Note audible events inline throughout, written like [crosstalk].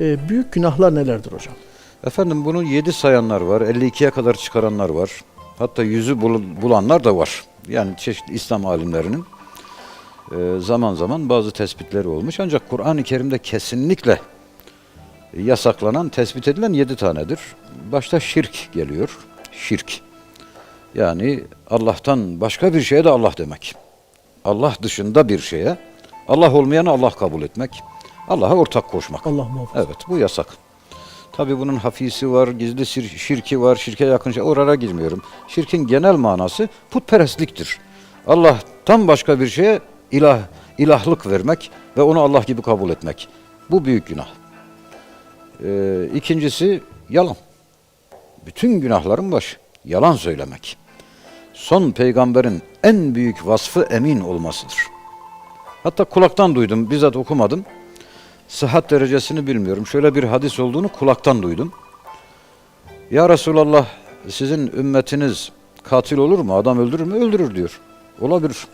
E, büyük günahlar nelerdir hocam? Efendim bunu 7 sayanlar var, 52'ye kadar çıkaranlar var. Hatta yüzü bul- bulanlar da var. Yani çeşitli İslam alimlerinin e, zaman zaman bazı tespitleri olmuş. Ancak Kur'an-ı Kerim'de kesinlikle yasaklanan, tespit edilen 7 tanedir. Başta şirk geliyor. Şirk. Yani Allah'tan başka bir şeye de Allah demek. Allah dışında bir şeye, Allah olmayanı Allah kabul etmek. Allah'a ortak koşmak. Allah muhafaza. Evet bu yasak. Tabi bunun hafisi var, gizli şirki var, şirke yakın şey. Oraya girmiyorum. Şirkin genel manası putperestliktir. Allah'tan başka bir şeye ilah, ilahlık vermek ve onu Allah gibi kabul etmek. Bu büyük günah. Ee, ikincisi yalan. Bütün günahların başı. Yalan söylemek. Son peygamberin en büyük vasfı emin olmasıdır. Hatta kulaktan duydum, bizzat okumadım sıhhat derecesini bilmiyorum. Şöyle bir hadis olduğunu kulaktan duydum. Ya Resulallah sizin ümmetiniz katil olur mu? Adam öldürür mü? Öldürür diyor. Olabilir.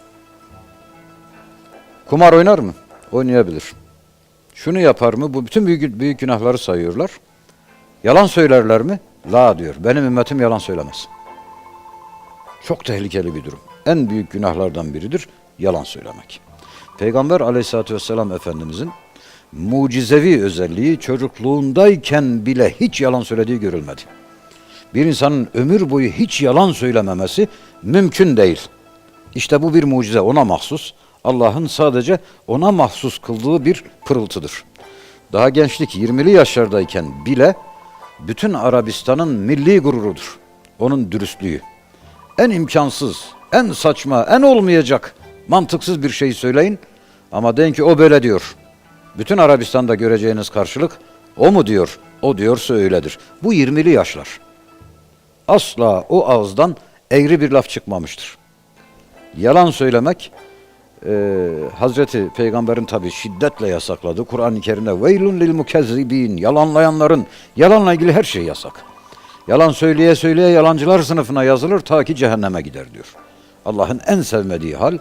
Kumar oynar mı? Oynayabilir. Şunu yapar mı? Bu bütün büyük, büyük günahları sayıyorlar. Yalan söylerler mi? La diyor. Benim ümmetim yalan söylemez. Çok tehlikeli bir durum. En büyük günahlardan biridir yalan söylemek. Peygamber aleyhissalatü vesselam Efendimizin mucizevi özelliği çocukluğundayken bile hiç yalan söylediği görülmedi. Bir insanın ömür boyu hiç yalan söylememesi mümkün değil. İşte bu bir mucize ona mahsus. Allah'ın sadece ona mahsus kıldığı bir pırıltıdır. Daha gençlik 20'li yaşlardayken bile bütün Arabistan'ın milli gururudur. Onun dürüstlüğü. En imkansız, en saçma, en olmayacak, mantıksız bir şey söyleyin ama deyin ki o böyle diyor. Bütün Arabistan'da göreceğiniz karşılık o mu diyor, o diyorsa öyledir. Bu 20'li yaşlar. Asla o ağızdan eğri bir laf çıkmamıştır. Yalan söylemek e, Hazreti Peygamber'in tabi şiddetle yasakladı. Kur'an-ı Kerim'de veylun lil mukezzibin yalanlayanların yalanla ilgili her şey yasak. Yalan söyleye söyleye yalancılar sınıfına yazılır ta ki cehenneme gider diyor. Allah'ın en sevmediği hal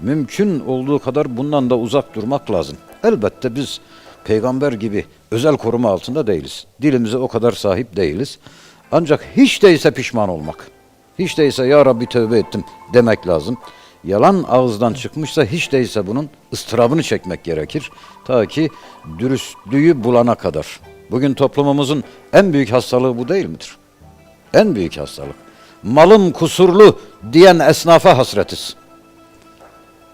mümkün olduğu kadar bundan da uzak durmak lazım. Elbette biz peygamber gibi özel koruma altında değiliz. Dilimize o kadar sahip değiliz. Ancak hiç değilse pişman olmak. Hiç değilse ya Rabbi tövbe ettim demek lazım. Yalan ağızdan çıkmışsa hiç değilse bunun ıstırabını çekmek gerekir. Ta ki dürüstlüğü bulana kadar. Bugün toplumumuzun en büyük hastalığı bu değil midir? En büyük hastalık. Malım kusurlu diyen esnafa hasretiz.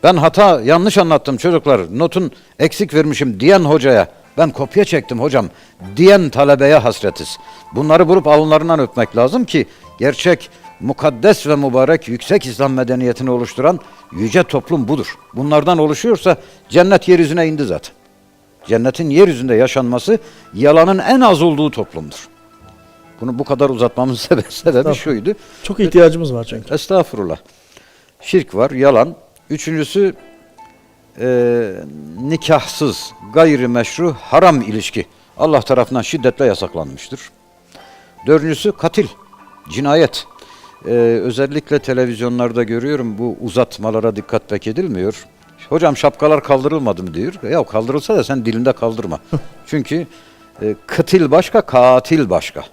Ben hata yanlış anlattım çocuklar. Notun eksik vermişim diyen hocaya. Ben kopya çektim hocam diyen talebeye hasretiz. Bunları bulup alınlarından öpmek lazım ki gerçek mukaddes ve mübarek yüksek İslam medeniyetini oluşturan yüce toplum budur. Bunlardan oluşuyorsa cennet yeryüzüne indi zaten. Cennetin yeryüzünde yaşanması yalanın en az olduğu toplumdur. Bunu bu kadar uzatmamın [laughs] sebebi, sebebi şuydu. Çok ihtiyacımız var çünkü. Estağfurullah. Şirk var, yalan. Üçüncüsü eee, nikahsız, gayrimeşru, haram ilişki. Allah tarafından şiddetle yasaklanmıştır. Dördüncüsü katil, cinayet. Eee, özellikle televizyonlarda görüyorum bu uzatmalara dikkat pek edilmiyor. Hocam şapkalar kaldırılmadı mı diyor. Ya kaldırılsa da sen dilinde kaldırma. [laughs] Çünkü e, kıtil başka, katil başka.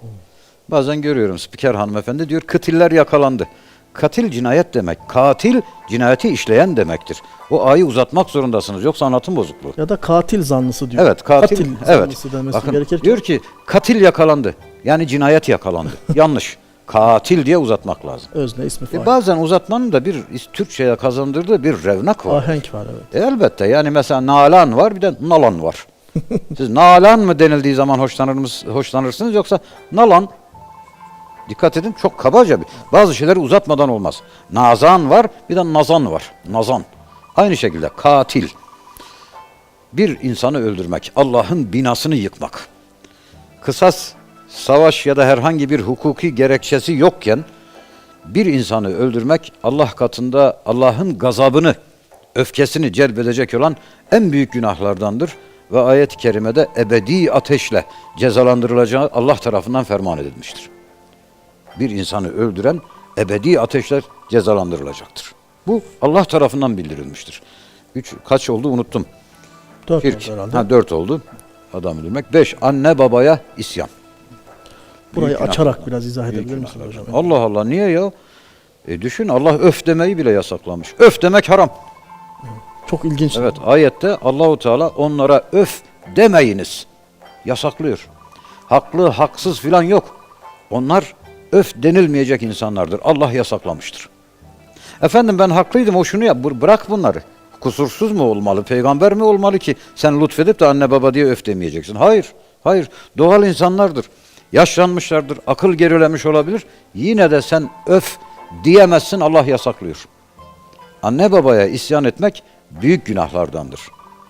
Bazen görüyorum spiker hanımefendi diyor kıtiller yakalandı. Katil cinayet demek. Katil cinayeti işleyen demektir. O ayı uzatmak zorundasınız yoksa anlatım bozukluğu. Ya da katil zanlısı diyor. Evet katil, evet. zanlısı demesi Bakın gerekir ki. diyor ki katil yakalandı. Yani cinayet yakalandı. [laughs] Yanlış. Katil diye uzatmak lazım. Özne ismi E fail. bazen uzatmanın da bir Türkçe'ye kazandırdığı bir revnak var. Ahenk var evet. E elbette yani mesela nalan var bir de nalan var. [laughs] Siz nalan mı denildiği zaman hoşlanır mıs- hoşlanırsınız yoksa nalan dikkat edin çok kabaca bir. Bazı şeyleri uzatmadan olmaz. Nazan var bir de nazan var. Nazan. Aynı şekilde katil. Bir insanı öldürmek, Allah'ın binasını yıkmak. Kısas, savaş ya da herhangi bir hukuki gerekçesi yokken bir insanı öldürmek Allah katında Allah'ın gazabını, öfkesini celbedecek olan en büyük günahlardandır ve ayet-i kerimede ebedi ateşle cezalandırılacağı Allah tarafından ferman edilmiştir. Bir insanı öldüren ebedi ateşle cezalandırılacaktır. Bu Allah tarafından bildirilmiştir. Üç, kaç oldu unuttum. Dört Şirk. oldu herhalde. Ha, dört oldu. adam öldürmek. Beş, anne babaya isyan. Burayı Büyük açarak günahlardan. biraz izah Büyük edebilir misiniz hocam? Allah Allah niye ya? E düşün Allah öf demeyi bile yasaklamış. Öf demek haram. Çok ilginç. Evet ayette Allahu Teala onlara öf demeyiniz yasaklıyor. Haklı haksız filan yok. Onlar öf denilmeyecek insanlardır. Allah yasaklamıştır. Efendim ben haklıydım o şunu yap bır- bırak bunları. Kusursuz mu olmalı, peygamber mi olmalı ki sen lütfedip de anne baba diye öf demeyeceksin? Hayır, hayır. Doğal insanlardır. Yaşlanmışlardır, akıl gerilemiş olabilir. Yine de sen öf diyemezsin Allah yasaklıyor. Anne babaya isyan etmek büyük günahlardandır.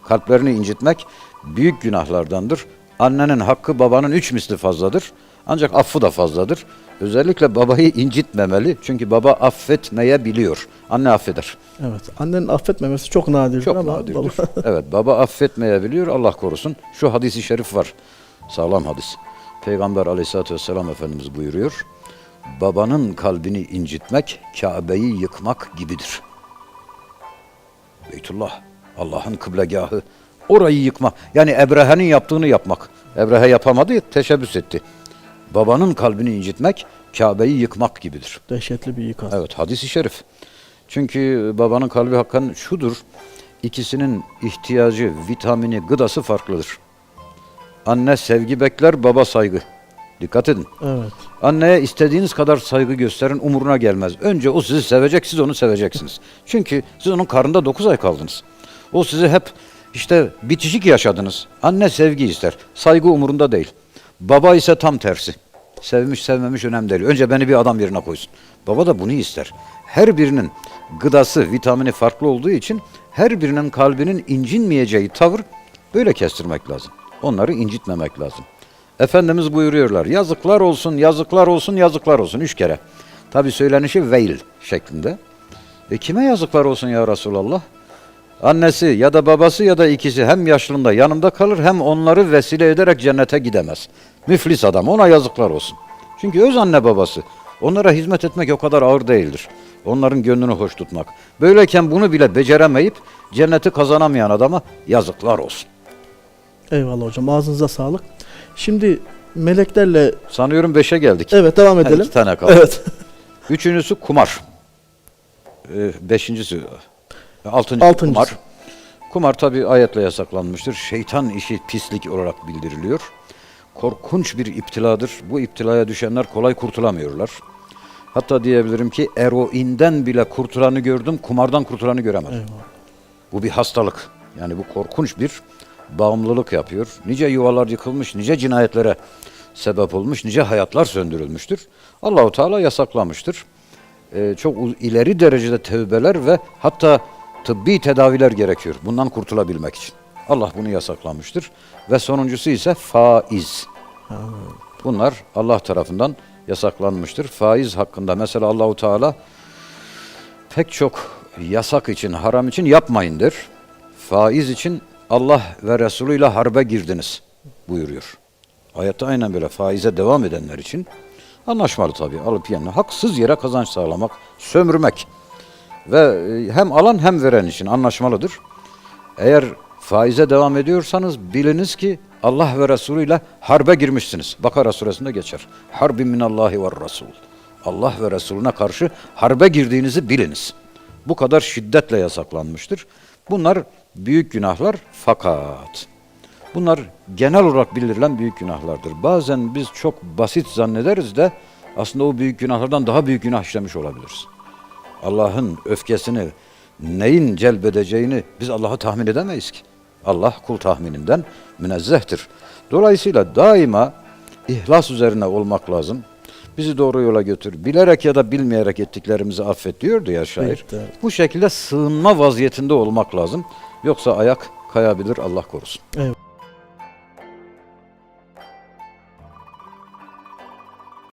Kalplerini incitmek büyük günahlardandır. Annenin hakkı babanın üç misli fazladır. Ancak affı da fazladır. Özellikle babayı incitmemeli. Çünkü baba affetmeye biliyor. Anne affeder. Evet. Annenin affetmemesi çok nadirdir Çok ama nadirdir. baba- [laughs] evet baba affetmeye biliyor. Allah korusun. Şu hadisi şerif var. Sağlam hadis. Peygamber aleyhissalatü vesselam Efendimiz buyuruyor. Babanın kalbini incitmek Kabe'yi yıkmak gibidir. Beytullah, Allah'ın kıblegahı. Orayı yıkmak. Yani Ebrehe'nin yaptığını yapmak. Ebrehe yapamadı, teşebbüs etti. Babanın kalbini incitmek Kabe'yi yıkmak gibidir. dehşetli bir ikaz. Evet hadisi şerif. Çünkü babanın kalbi hakkın şudur. İkisinin ihtiyacı, vitamini, gıdası farklıdır. Anne sevgi bekler, baba saygı. Dikkat edin. Evet. Anneye istediğiniz kadar saygı gösterin umuruna gelmez. Önce o sizi sevecek, siz onu seveceksiniz. Çünkü siz onun karnında 9 ay kaldınız. O sizi hep işte bitişik yaşadınız. Anne sevgi ister. Saygı umurunda değil. Baba ise tam tersi. Sevmiş sevmemiş önemli değil. Önce beni bir adam yerine koysun. Baba da bunu ister. Her birinin gıdası, vitamini farklı olduğu için her birinin kalbinin incinmeyeceği tavır böyle kestirmek lazım. Onları incitmemek lazım. Efendimiz buyuruyorlar. Yazıklar olsun, yazıklar olsun, yazıklar olsun. Üç kere. Tabi söylenişi veil şeklinde. E kime yazıklar olsun ya Resulallah? Annesi ya da babası ya da ikisi hem yaşlında yanımda kalır hem onları vesile ederek cennete gidemez. Müflis adam ona yazıklar olsun. Çünkü öz anne babası. Onlara hizmet etmek o kadar ağır değildir. Onların gönlünü hoş tutmak. Böyleyken bunu bile beceremeyip cenneti kazanamayan adama yazıklar olsun. Eyvallah hocam. Ağzınıza sağlık. Şimdi meleklerle Sanıyorum beşe geldik. evet devam Ha, edelim. iki tane kaldı. Evet. Üçüncüsü kumar. Ee, beşincisi, altıncı Altıncısı. kumar. Kumar tabi ayetle yasaklanmıştır. Şeytan işi pislik olarak bildiriliyor. Korkunç bir iptiladır. Bu iptilaya düşenler kolay kurtulamıyorlar. Hatta diyebilirim ki eroinden bile kurtulanı gördüm, kumardan kurtulanı göremedim. Eyvallah. Bu bir hastalık. Yani bu korkunç bir bağımlılık yapıyor. Nice yuvalar yıkılmış, nice cinayetlere sebep olmuş, nice hayatlar söndürülmüştür. Allahu Teala yasaklamıştır. Ee, çok ileri derecede tevbeler ve hatta tıbbi tedaviler gerekiyor bundan kurtulabilmek için. Allah bunu yasaklamıştır. Ve sonuncusu ise faiz. Bunlar Allah tarafından yasaklanmıştır. Faiz hakkında mesela Allahu Teala pek çok yasak için, haram için yapmayın der. Faiz için Allah ve Resulü ile harbe girdiniz buyuruyor. Ayette aynen böyle faize devam edenler için anlaşmalı tabii. Alıp yani haksız yere kazanç sağlamak, sömürmek ve e, hem alan hem veren için anlaşmalıdır. Eğer faize devam ediyorsanız biliniz ki Allah ve Resulü ile harbe girmişsiniz. Bakara suresinde geçer. Harbin minallahi ve Resul. Allah ve Resulüne karşı harbe girdiğinizi biliniz. Bu kadar şiddetle yasaklanmıştır. Bunlar büyük günahlar fakat bunlar genel olarak bildirilen büyük günahlardır. Bazen biz çok basit zannederiz de aslında o büyük günahlardan daha büyük günah işlemiş olabiliriz. Allah'ın öfkesini neyin celbedeceğini biz Allah'a tahmin edemeyiz ki. Allah kul tahmininden münezzehtir. Dolayısıyla daima ihlas üzerine olmak lazım. Bizi doğru yola götür. Bilerek ya da bilmeyerek ettiklerimizi affet diyordu ya şair. Evet, evet. Bu şekilde sığınma vaziyetinde olmak lazım. Yoksa ayak kayabilir Allah korusun. Eyvallah.